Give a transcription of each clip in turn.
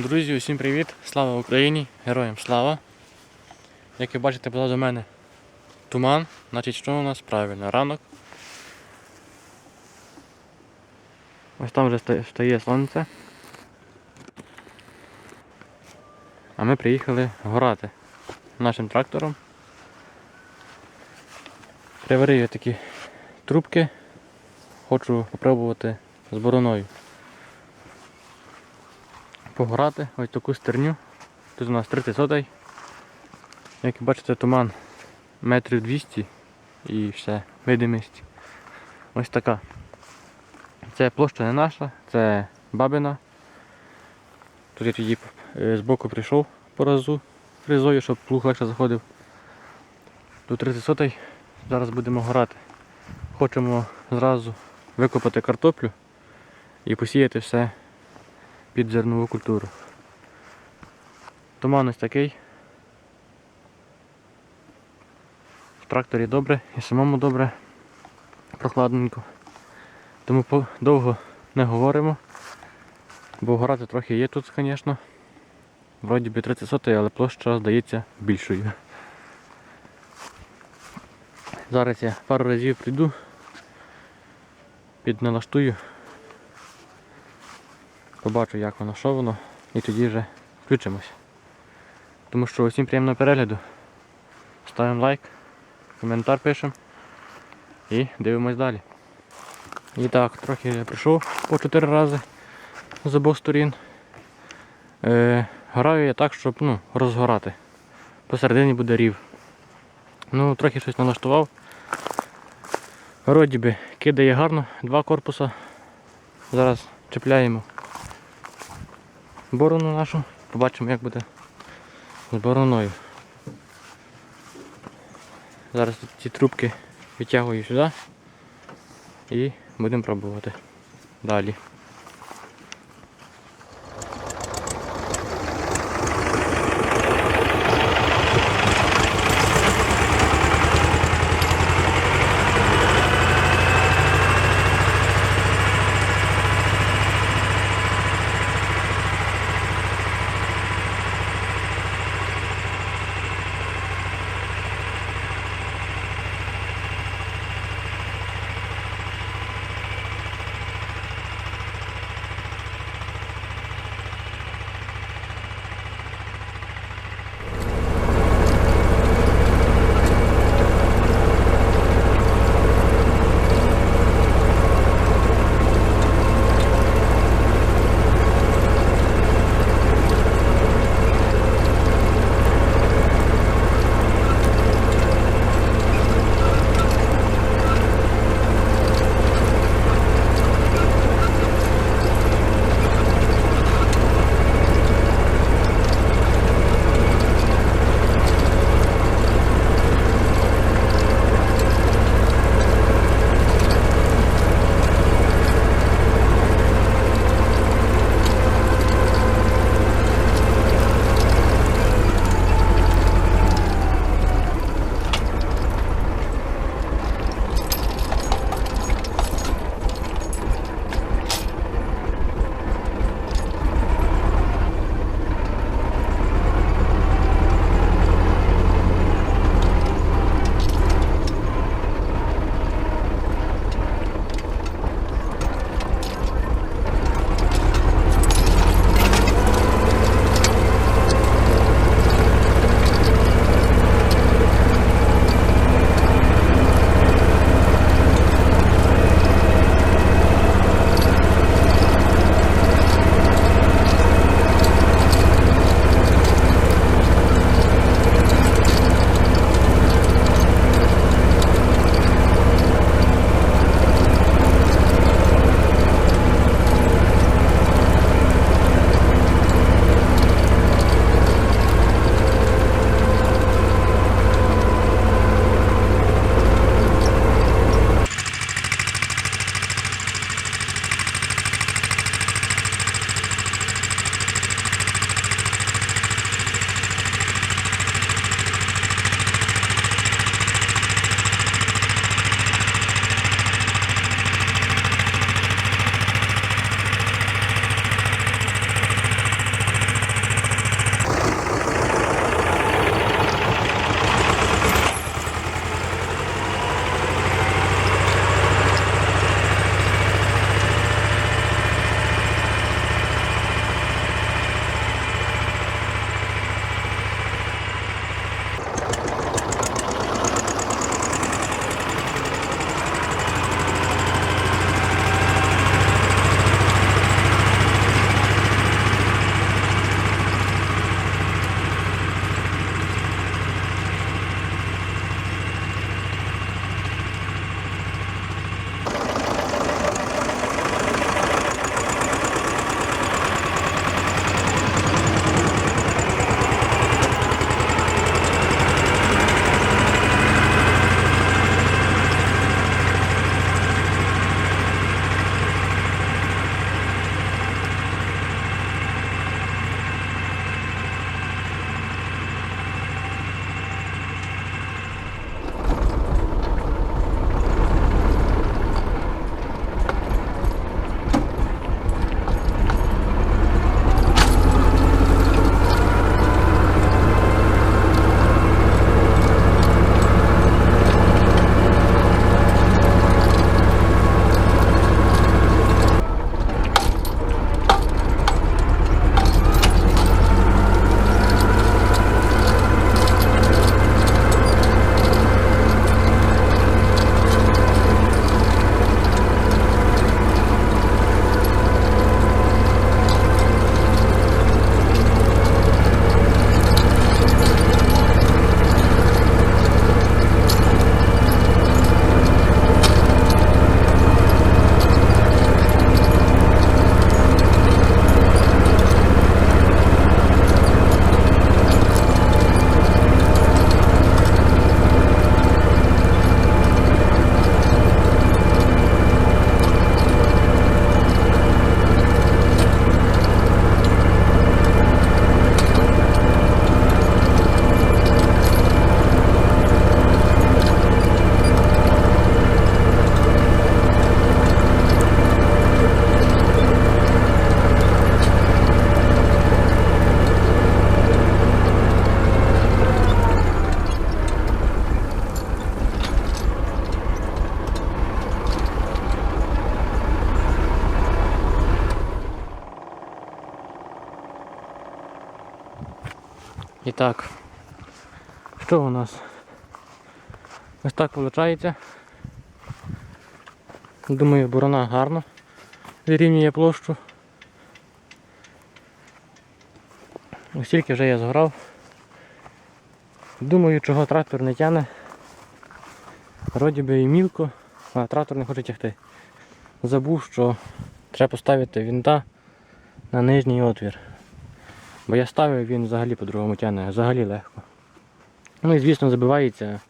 Друзі, усім привіт! Слава Україні! Героям слава! Як ви бачите, позаду мене туман, значить що у нас правильно? Ранок. Ось там вже ста- встає сонце. А ми приїхали горати нашим трактором. Приварив я такі трубки. Хочу спробувати з бороною пограти ось таку стерню. Тут у нас 30 сотей. Як бачите, туман метрів 200 і все, видимість. Ось така. Це площа не наша, це бабина. Тут я тоді е, збоку прийшов по разу фрезою, щоб плуг легше заходив. Тут 30 сотей. Зараз будемо горати. Хочемо зразу викопати картоплю і посіяти все під зернову культуру. Туман ось такий. В тракторі добре і самому добре, прохладненько. Тому довго не говоримо, бо горати трохи є тут, звісно. Вроді би 30 сотий, але площа здається більшою. Зараз я пару разів прийду, підналаштую побачу, як воно, що воно, і тоді вже включимось. Тому що усім приємного перегляду. Ставимо лайк, коментар пишемо і дивимось далі. І так, трохи я прийшов по 4 рази з обох сторін. Е, граю я так, щоб ну, розгорати. Посередині буде рів. Ну, трохи щось налаштував. Вроді би кидає гарно, два корпуса. Зараз чіпляємо борону нашу. Побачимо, як буде з бороною. Зараз тут ці трубки витягую сюди і будемо пробувати далі. І так, що у нас? Ось так виходить. Думаю, борона гарно вирівнює площу. Ось тільки вже я зграв. Думаю, чого трактор не тяне. Вроді би і мілко, а трактор не хоче тягти. Забув, що треба поставити вінта на нижній отвір. Бо я ставив, він взагалі по-другому тягне, взагалі легко. Ну і звісно забивається,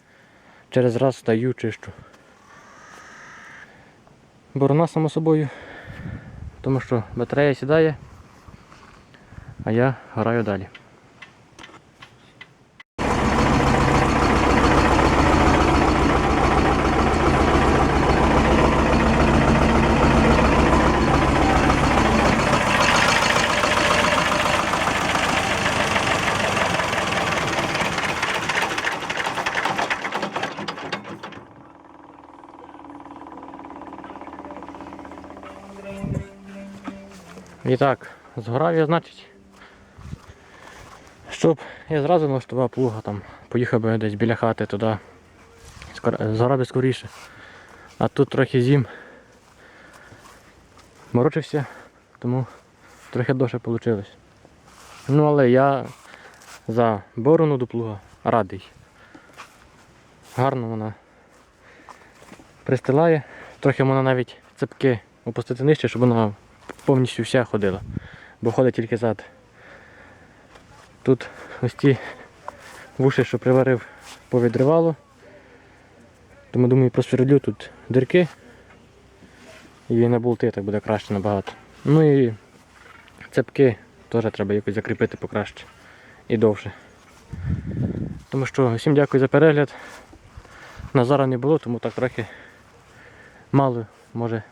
через раз стаю, чищу. Борона само собою, тому що батарея сідає, а я граю далі. І так, згорав я, значить, щоб я зразу налаштував плуга там, поїхав би десь біля хати туди. Згорав би скоріше. А тут трохи зім. Морочився, тому трохи довше вийшло. Ну але я за борону до плуга радий. Гарно вона пристилає. Трохи вона навіть цепки опустити нижче, щоб вона повністю вся ходила. Бо ходить тільки зад. Тут ось ті вуші, що приварив, повідривало. Тому думаю, просверлю тут дирки. І на болти так буде краще набагато. Ну і цепки теж треба якось закріпити покраще і довше. Тому що всім дякую за перегляд. Назара не було, тому так трохи мало, може,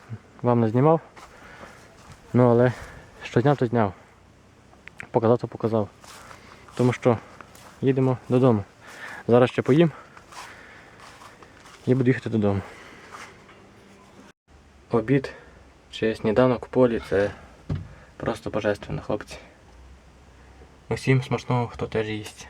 вам не знімав. Ну але що зняв, то зняв. Показав, то показав. Тому що їдемо додому. Зараз ще поїм і буду їхати додому. Обід чи сніданок в полі це просто божественно, хлопці. Усім смачного, хто теж їсть.